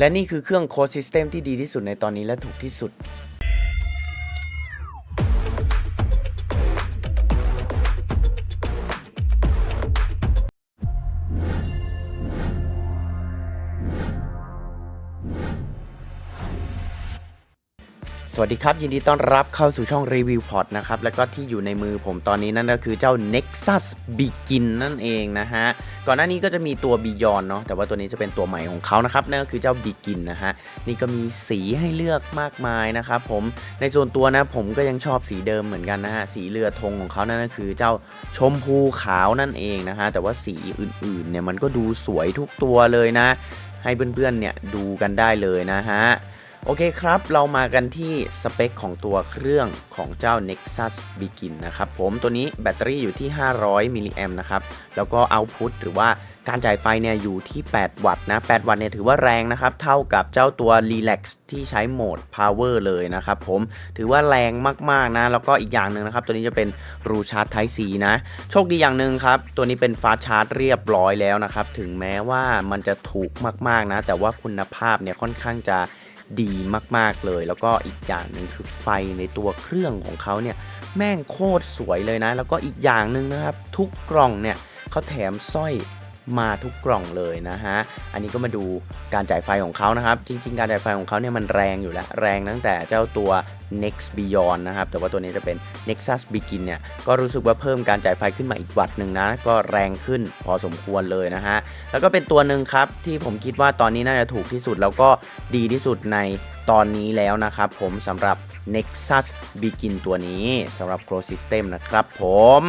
และนี่คือเครื่องโค้ดซิสเต็มที่ดีที่สุดในตอนนี้และถูกที่สุด สวัสดีครับ ยินดีต้อนรับเข้าสู่ช่องรีวิวพอร์ตนะครับ แล้วก็ที่อยู่ในมือผมตอนนี้นั่นก็คือเจ้า Nexus Begin นั่นเองนะฮะ ก่อนหน้านี้ก็จะมีตัว Beyond เนาะแต่ว่าตัวนี้จะเป็นตัวใหม่ของเขานะครับ นั่นก็คือเจ้า Begin นะฮะ นี่ก็มีสีให้เลือกมากมายนะครับผมในส่วนตัวนะผมก็ยังชอบสีเดิมเหมือนกันนะฮะ สีเรือธงของเขานั่นก็คือเจ้าชมพูขาวนั่นเองนะฮะแต่ว่าสีอื่นๆเนี่ยมันก็ดูสวยทุกตัวเลยนะให้เพื่อนๆเนี่ยดูกันได้เลยนะฮะ โอเคครับ เรามากันที่สเปคของตัวเครื่องของเจ้า Nexus Begin นะครับผมตัวนี้แบตเตอรี่อยู่ที่ 500 มิลลิแอมนะครับ แล้วก็เอาพุตหรือว่าการจ่ายไฟเนี่ยอยู่ที่ 8 วัตต์นะ 8 วัตต์เนี่ยถือว่าแรงนะครับ เท่ากับเจ้าตัว Relax ที่ใช้โหมด Power เลยนะครับผมถือว่าแรงมากๆนะ แล้วก็อีกอย่างหนึ่งนะครับ ตัวนี้จะเป็นรูชาร์จ Type C นะ โชคดีอย่างหนึ่งครับ ตัวนี้เป็นฟาชาร์จเรียบร้อยแล้วนะครับ ถึงแม้ว่ามันจะถูกมากๆนะ แต่ว่าคุณภาพเนี่ยค่อนข้างจะ ดีมากๆเลย แล้วก็อีกอย่างหนึ่งคือไฟในตัวเครื่องของเขาเนี่ยแม่งโคตรสวยเลยนะ แล้วก็อีกอย่างหนึ่งนะครับ ทุกกล่องเนี่ยเขาแถมสร้อย มาทุกกล่องเลยนะฮะ อันนี้ก็มาดูการจ่ายไฟของเขานะครับ จริง ๆ การจ่ายไฟของเขาเนี่ยมันแรงอยู่แล้ว แรงตั้งแต่เจ้าตัว Next Beyond นะครับ แต่ว่าตัวนี้จะเป็น Nexus Begin เนี่ย ก็รู้สึกว่าเพิ่มการจ่ายไฟขึ้นมาอีกวัตต์หนึ่งนะ ก็แรงขึ้นพอสมควรเลยนะฮะ แล้วก็เป็นตัวหนึ่งครับที่ผมคิดว่าตอนนี้น่าจะถูกที่สุดแล้วก็ดีที่สุดในตอนนี้แล้วนะครับผมสำหรับ Nexus Begin ตัวนี้สำหรับ Grow System นะครับผม